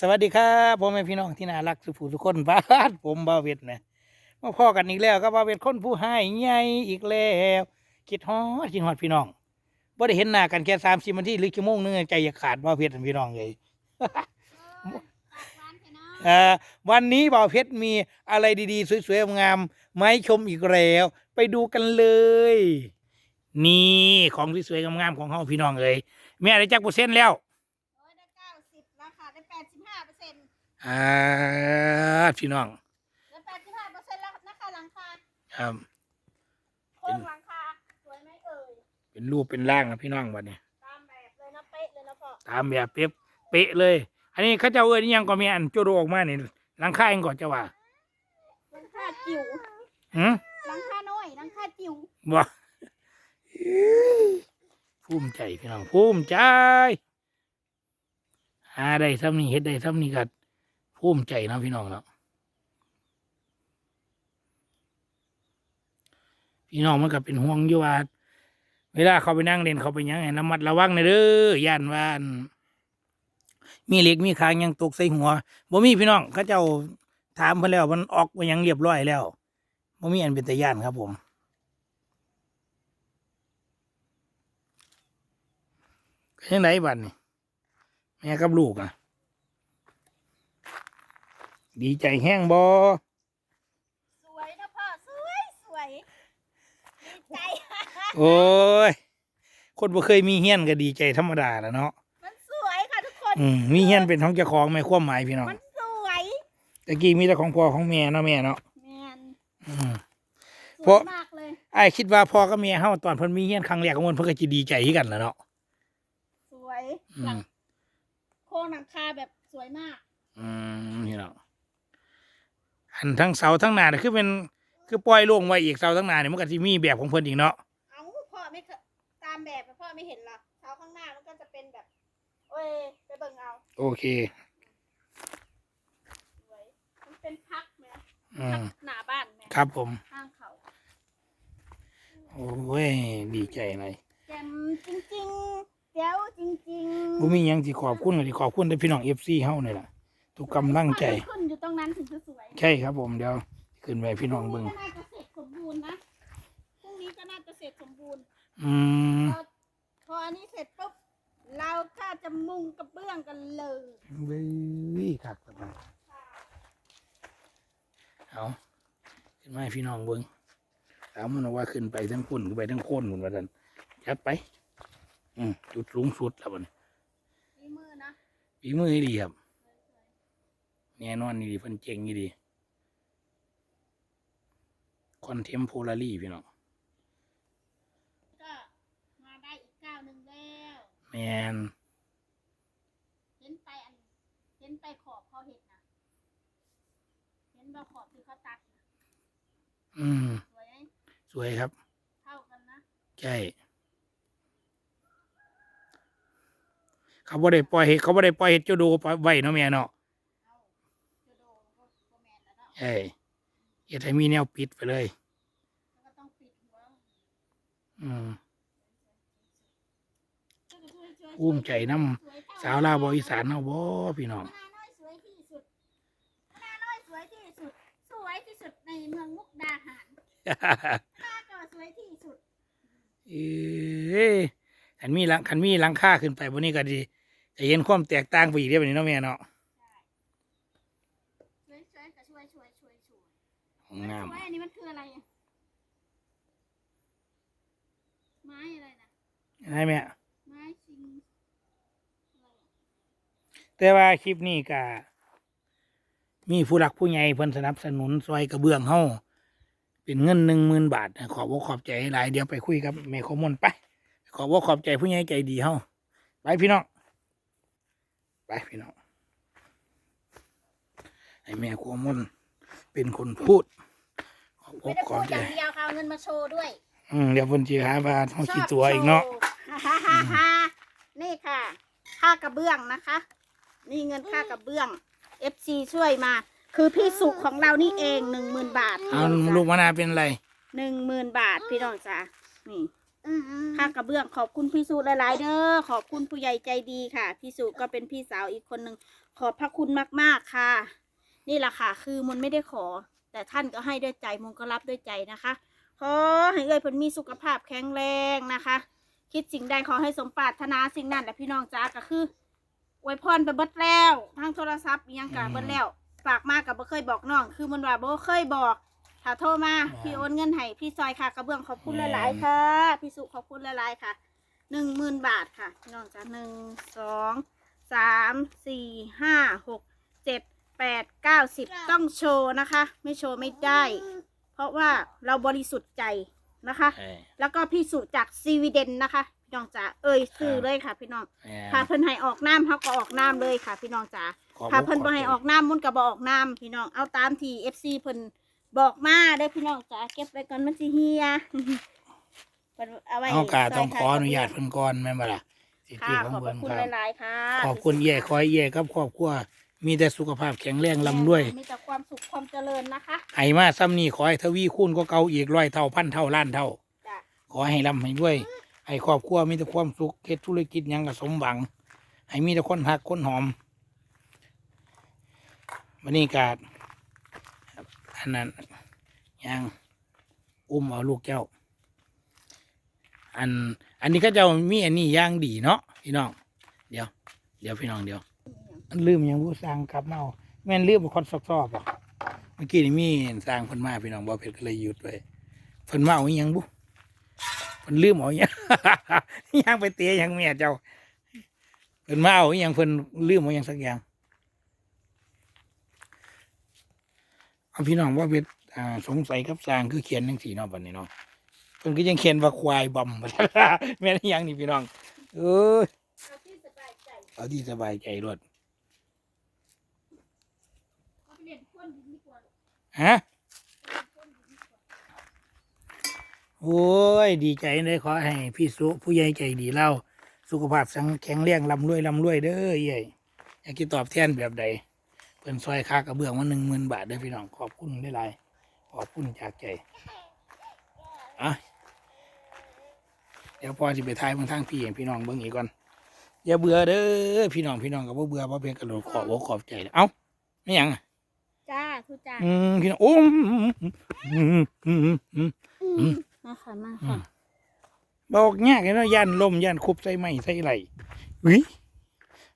สวัสดีครับพ่อแม่พี่น้องที่น่ารักสุภูทุกคนบ้านผมบาเวทนะมาพ่อกันอีกแล้วก็บาเวทคนผู้ให้ใหญ่อีกแล้วคิดฮอดคิดฮอดพี่น้องบ่ได้เห็นหน้ากันแค่สามสิบนาทีหรือชั่วโมงนึงใจอยากขาดบาเวทพี่น้องเลยวันนี้บ่าวเพชรมีอะไรดีๆสวยๆงามๆมาให้ชมอีกแล้ว ไปดูกันเลย นี่ของสวยๆงามๆของเฮาพี่น้องเอ้ยแม่ได้จักเปอร์เซ็นต์แล้ว อ่าพี่น้องได้แปดสิบห้าเปอร์เซ็นต์แล้วนะคะหลังคาครับ โค้งหลังคาสวยไหมเอ่ยเป็นรูปเป็นร่างนะพี่น้องวันนี้ ตามแบบเลยนะเป๊ะเลยนะพ่อตามแบบเป๊ะเป๊ะเลย อันนี้เขาเจ้าเอ้ยนี่ยังก็มีอันโจโรออกมานี่หลังคาเองก่อนจะว่าหลังคาจิ๋วหืมหลังคาน้อยหลังคาจิ๋วบ่ภูมิใจพี่น้องภูมิใจหาได้ซ้ำนี้เฮ็ดได้ซ้ำนี้ก็ ภูมิใจนะพี่น้องเนาะพี่น้องมันก็เป็นห่วงอยู่ว่า เวลาเขาไปนั่งเล่นเขาไปยังไงระมัดระวังในะเด้อย่านว่านมีเหล็กมีคางยังตกใส่หัวบ่มีพี่น้องเขาเจ้าถามเพิ่นแล้ว มันออกมายังเรียบร้อยแล้วบ่มีอันเป็นตาย่านครับผมยังไงบัดนี่แม่กับลูกอะ ดีใจแห้งบอสวยนะพ่อ สวยสวยดีใจ โอ้ย คนบ่เคยมีเฮียนก็ดีใจธรรมดาแหล้วเนาะ มันสวยค่ะทุกคนอืมมีเฮียนเป็นของเจ้าของไม่ความหมายพี่น้องมันสวยตะกี้มีแต่ของพ่อของแม่เนาะแม่เนาะแมนอืม สเพวยราะมากเลยไอ้ายคิดว่าพ่อกับแม่เฮาตอนเพิ่นมีเฮียนครั้งแรกของมันเพิ่นก็สิดีใจคือกันแหล้วเนาะสวยอืหลัมงโค้งหลังคาแบบสวยมาก อืมพี่น้อง อันทั้งเสาทั้งหน้าเนี่ยคือเป็นคือปล่อยโล่งไว้อีกเสาทั้งหน้าเนี่ยมันก็สิมีแบบของเพิ่นอีกเนาะเอาพ่อไม่เคยตามแบบพ่อไม่เห็นเหรอเสาข้างหน้ามันก็จะเป็นแบบโอ้ยไปเบิ่งเอาโอเคสวยมันเป็นพักไหมอืพักมหน้าบ้านไหมครับผม ข้างเขาโอ้ยดีใจหลาย แจ่มจริงๆเจ๋วจริงๆบ่มีหยังสิขอบคุณก็สิขอบคุณแต่พี่น้อง FC เฮานี่ล่ะ ทุกกำลังใจมันขึ้นอยู่ตรงนั้นถึงจะสวยใช่ครับผมเดี๋ยวขึ้นไปพี่น้องพรุ่เบิ่งก็น่าจะเสร็จสมบูรณ์นะพรุ่งนี้ก็น่าจะเสร็จสมบูรณ์อืมพอพออันนี้เสร็จปุ๊บเราก็จะมุงกระเบื้องกันเลยเบ้ยคักสบายเอาขึ้นมาให้พี่น้องเบิ่งถามมันว่าขึ้นไปทั้งพุ่นขึ้นไปทั้งโคนพุ่นว่าซั่นจัดไป อืมจุดสูงสุดแล้วบัดนี้ฝีมือนะฝีมือดีครับ แน่นอนดีเพิ่นเจ๋งดีคอนเทมโพลารีพี่น้องก็มาได้อีกก้าวหนึ่งแล้วแมนเห็นไปอันเห็นไปขอบเขาเห็นนะเห็นเราขอบที่เขาตัดนะอืม สวยไหมสวยครับ เท่ากันนะใช่เขาบ่ได้ปล่อยให้เขาบ่ได้ปล่อยให้เจ้าโดปล่อยไว้เนาะแม่เนาะ เอาจะโดนก็ก็ แมนแล้วเนาะใช่อย่าให้มีแนวปิดไปเลยแล้วก็ต้องปิดหัวอืมช่วยช่วยช่วยภูมิใจนำสวยเท่สาวลาวบอีสานเฮาบ่พี่น้องนาน้อยสวยที่สุดนาน้อยสวยที่สุดสวยที่สุดในเมืองมุกดาหารนาก็สวยที่สุด เอ้ยคันมีหลังคันมีหลังคาขึ้นไปบนนี้ก็ดีจะเห็นความแตกต่างไปอีกเด้อบัดนี้เนาะแม่เนาะ ช่วยช่วยก็ช่วยช่วยช่วยช่วย ห้องน้สวยอันนี้มันคืออะไรอะไม้อะไรนะำได้แม่ ไม้ชิงอะไรอะแต่ว่าคลิปนี้ก็มีผู้หลักผู้ใหญ่เพิ่นสนับสนุนซอยกระเบื้องเฮาเป็นเงินหนึ่งหมื่นบาทนะขอบอกขอบใจหลายเดี๋ยวไปคุยกับแม่ขอมนไป ขอบอกขอบใจผู้ใหญ่ใจดีเฮาไปพี่น้องไปพี่น้องให้แม่ขอมนเป็นคนพูดขอบอก ไม่ได้ขพูอบดใจอย่างเดียวค่ะเอาเงินมาโชว์ด้วยอืมเดี๋ยวเพิ่นสิหาว่าเฮาขี้ตัวอีกเนาะฮ่าฮ่าฮ่าฮ่านี่ค่ะ ค่ากระเบื้องนะคะ นี่เงินค่ากระเบื้อง FC ช่วยมา คือพี่สุของเรานี่เองหนึ่งหมื่นบาทเอาลูกมะนาวเป็นอะไร หนึ่งหมื่นบาทพี่น้องจ้านี่อืมค่ากระเบื้องขอบคุณพี่สุหลาย ๆ เด้อขอบคุณผู้ใหญ่ใจดีค่ะ พี่สุก็เป็นพี่สาวอีกคนหนึ่งขอบพระคุณมาก ๆ ค่ะ นี่แหละค่ะ คือมันไม่ได้ขอ แต่ท่านก็ให้ด้วยใจมันก็รับด้วยใจนะคะขอให้เอ่ยผลมีสุขภาพแข็งแรงนะคะ คิดสิ่งใดขอให้สมปรารถนาสิ่งนั้นแหละพี่น้องจ้าก็คืออวยพรไปเบิดแล้วทางโทรศัพท์อิหยังกะเบิดแล้วฝากมากับบ่เคยบอกน้อง คือมันว่าบ่เคยบอก ถ้าโทรมาพี่โอนเงินให้พี่ซอยค่ะกระเบื้องขอบคุณหลายๆค่ะ พี่สุขอบคุณหลายๆค่ะหนึ่งหมื่นบาทค่ะพี่น้องจ้าหนึ่งสองสามสี่ห้าหกเจ็ด แปดเก้าสิบต้องโชว์นะคะ ไม่โชว์ไม่ได้ เพราะว่าเราบริสุทธิ์ใจนะคะ เออ แล้วก็พี่สุจากซีวีเดนนะคะพี่น้องจ๋าเอ่ยซื้อเลยค่ะ พี่น้องเออถ้าเพิ่นให้ออกน้ำเขาก็ออกน้ำเลยค่ะ พี่น้องจ๋าขอบถ้าเพิ่นขบ่บให้ใจออกน้ำมุ่นก็บ่ออกน้ำพี่น้องเอาตามที่ FC เพิ่นบอกมาเด้อพี่น้องจ๋าเก็บไว้ก่อนมันสิเฮียเพิ่นเอาไว้เอากาต้องซขออนุญาตเพิ่นก่อนแม่นบ่ล่ะสิทธิค่ะของขอบพเพิ่ระนคุณครับ หลายๆค่ะ ขอบคุณเย่ขอให้เย่ครับครอบครัว มีแต่สุขภาพแข็งแรงลำด้วย มีแต่ความสุขความเจริญนะคะให้มาซ้ำนี่ขอให้ทวีคูณก็เก่าอีกร้อยเท่าพันเท่าล้านเท่า จ้ะขอให้ร่ำให้ด้วย ให้ครอบครัวมีแต่ความสุขเฮ็ดธุรกิจหยังก็สมหวัง ให้มีแต่คนหักคนหอมวันนี้กาดอันนั้นยังอุ้มเอาลูกเจ้า อัน อันนี้ก็เจ้ามีอันนี้ย่างดีเนาะพี่น้อง เดี๋ยว เดี๋ยวพี่น้องเดี๋ยวอัน ลืมหยังผู้สร้างกลับมาเอาแม่นลืมคนซอกๆอะเมื่อกี้นี่มีสร้างเพิ่นมาพี่น้องบ่เพชรก็เลยหยุดไว้เพิ่นมาเอาอิหยังบุเพิ่นลืมเอาอหยังยังไปเตะหยังเมียเจ้าเพิ่นมาเอาอหยังเพิ่นลืมเอาอหยังสักอย่างเอาพี่น้องว่าเป็นอ่าสงสัยกับสร้างคือเขียนจังสีเนาะบัดนี้เนาะเพิ่นก็ยังเขียนว่าควายบอมแม่นอหยังนี่พี่น้อง เอ้ยเอาที่สบายใจเอาที่สบายใจรวด เอาไปเล่นพ่นดินดีกว่า ฮะโอ้ย ดีใจเลยขอให้พี่สุผู้ใหญ่ใจดีเล่าสุขภาพสังแข็งแรงลำรวยลำรวยเด้อใหญ่อยากจะตอบแทนแบบใดเพิ่นซอยค่ากระเบื้องมาหนึ่งหมื่นบาทเด้อพี่น้องขอบคุณได้หลายขอบคุณจากใจอะเดี๋ยวพอสิไปทายบางทางพี่ให้พี่น้องเบิ่งอีกก่อนอย่าเบื่อเด้อพี่น้องพี่น้องก็บ่เบื่อบ่เป็นกระโดดขอบขอบใจ เอ้าไม่ยังอะ จ้าทุจ้าอืมพี่น้องโอ้มอืมอืมอืมอืมอืมมาค่ะมาอืค่ะมบอกยากเลยเนาะย่านลมย่านคุบใส่ไม้ใส่ไหลวิ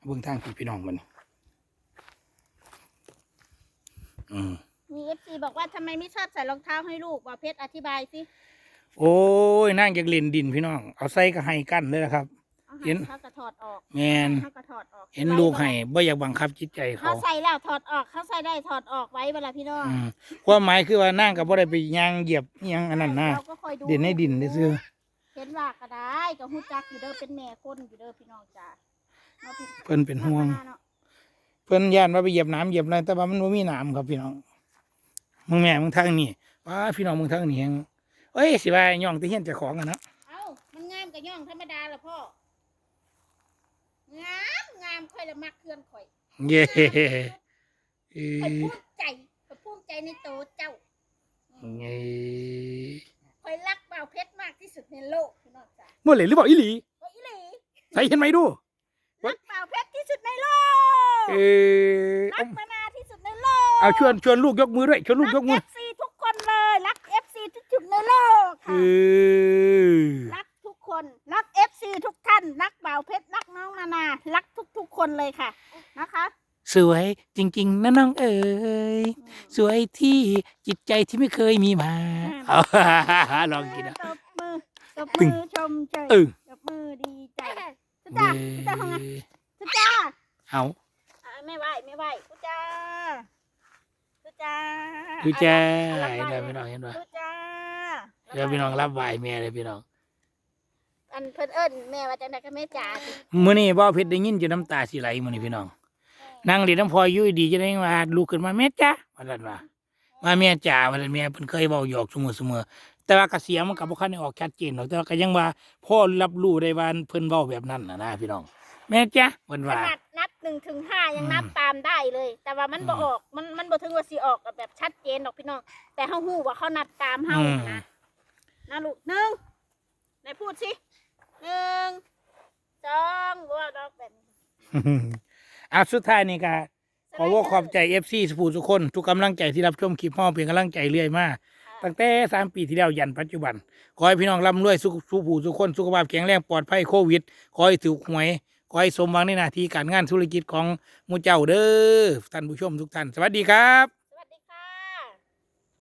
เบิ่งทางพี่พี่น้องมันอืมมีเอฟซีบอกว่าทำไมไม่ชอบใส่รองเท้าให้ลูกว่าเพชรอธิบายสิโอ้ยนั่งจากเล่นดินพี่น้อง เอาใส่ก็ให้กั้นเลยนะครับเอาเห็นเขากระถอดออกแมนเขากระถอดออกเห็นลูกให้บ่อยากบังคับจิตใจเขาเขาใส่แล้วถอดออกเขาใส่ได้ถอดออกไว้เวลาพี่น้องอืมความหมายคือว่านั่งกับบ่ได้ไปย่างเหยียบอิหยังอันนั้นนะเราก็คอยดู เด่นในดินซื่อเห็นว่าก็ได้ก็ฮู้จักอยู่เด้อเป็นแม่คนอยู่เด้อพี่น้องจ้าเนาะพี่เพิ่นเป็นห่วง เนาะเพิ่นย่านว่าไปเหยียบน้ำเหยียบอะไรแต่ว่ามันบ่มีน้ำครับพี่น้องมึงแม่มึงทางนี่ว้าพี่น้องมึงทางนี่แฮงเอ้ยสิว่าย่องที่เฮียนเจ้าของกันเนาะเอ้ามันงามกับย่องธรรมดาละพ่อ งามงามค่อยละมักเคลื่อนข่อยเย้เอ้ข่อยยภูมิใจข่อยภูมิใจในโตเจ้าเย้ข่อยรักบ่าวเพชรมากที่สุดในโลกพี่น้องจ้าเมื่อไหร่หรือเปล่าอีหลีโอ้ยอีหลีใส่เห็นไหมดู รักบ่าวเพชรที่สุดในโลกเออรัเอากมานาที่สุดในโลกเอาชวนชวนลูกยกมือด้วยชวนลูกยกมืรัอเอฟซีทุกคนเลย รักเอฟซีที่สุดในโลกเอค่ะอรักทุก คนรักเอฟซีทุกท่านรักบ่าวเพชรรักน้องนานารักทุกๆคนเลยค่ะนะคะสวยจริงๆนะน้องเอ๋ยสวยที่จิตใจที่ไม่เคยมีมาเอาลองกินนะตบมือตบตึมืงอชมเชยเออตบมือดีใจทุจ้าทุจ้าทำไงทุจ้าเอาอ่าไม่ไหวไม่ไหวทุจ้าทุจ้าดูจ้าเอาเห็นรับไหมไหว้พี่น้องเห็นไหมทุจ้าเดี๋ยวพี่น้องรับไหวแม่เลยพี่น้อง อันเพิ่นเอิ้นแม่ว่าจังไดก็แม่จ๋าสิมื้อนี้บ่าวเพชรได้ยินจนน้ำตาสิไหลมื้อนี้พี่น้องนั่งเรียนน้ำพลอยอยู่ดีจะได้ว่าลุกขึ้นมาแม่จ้าว่าซั่นว่ามาแม่จ๋าว่าซั่นแม่เพิ่นเคยเว้าหยอกเสมอๆแต่ว่ากระเสียงมันก็บ่คันได้ออกชัดเจนหรอกแต่ว่าก็ยังว่าพ่อรับรู้ได้ว่าเพิ่นเว้าแบบนั้นน่ะนะพี่น้อง แม่จ้าเพิ่นขว่า นาดนับหนึ่งถึงห้ายังอืมนับตามได้เลย แต่ว่ามันบ่อืม ออกมันมันบ่ถึงว่าสิออกแบบชัดเจนหรอกพี่น้อง แต่เฮาฮู้ว่าเขานับตามเฮาอืมนะนะลูกหนึ่งไหนพูดสิ หนึ่งสองว่าดอกแบบนี้อะสุดท้ายนี่ก็ขอว่าขอบใจเอฟซีสปูทุกคน ทุกกำลังใจที่รับชมคลิปห้องเป็นกำลังใจเรื่อยมาตั้งแต่สามปีที่แล้วยันปัจจุบัน ขอให้พี่น้องร่ำรวยสุขสุขผู้ทุกคนสุขภาพแข็งแรงปลอดภัยโควิด ขอให้ถูกหวย ขอให้สมหวังในหน้าที่การงานธุรกิจของหมูเจ้าเด้อท่านผู้ชมทุกท่าน สวัสดีครับ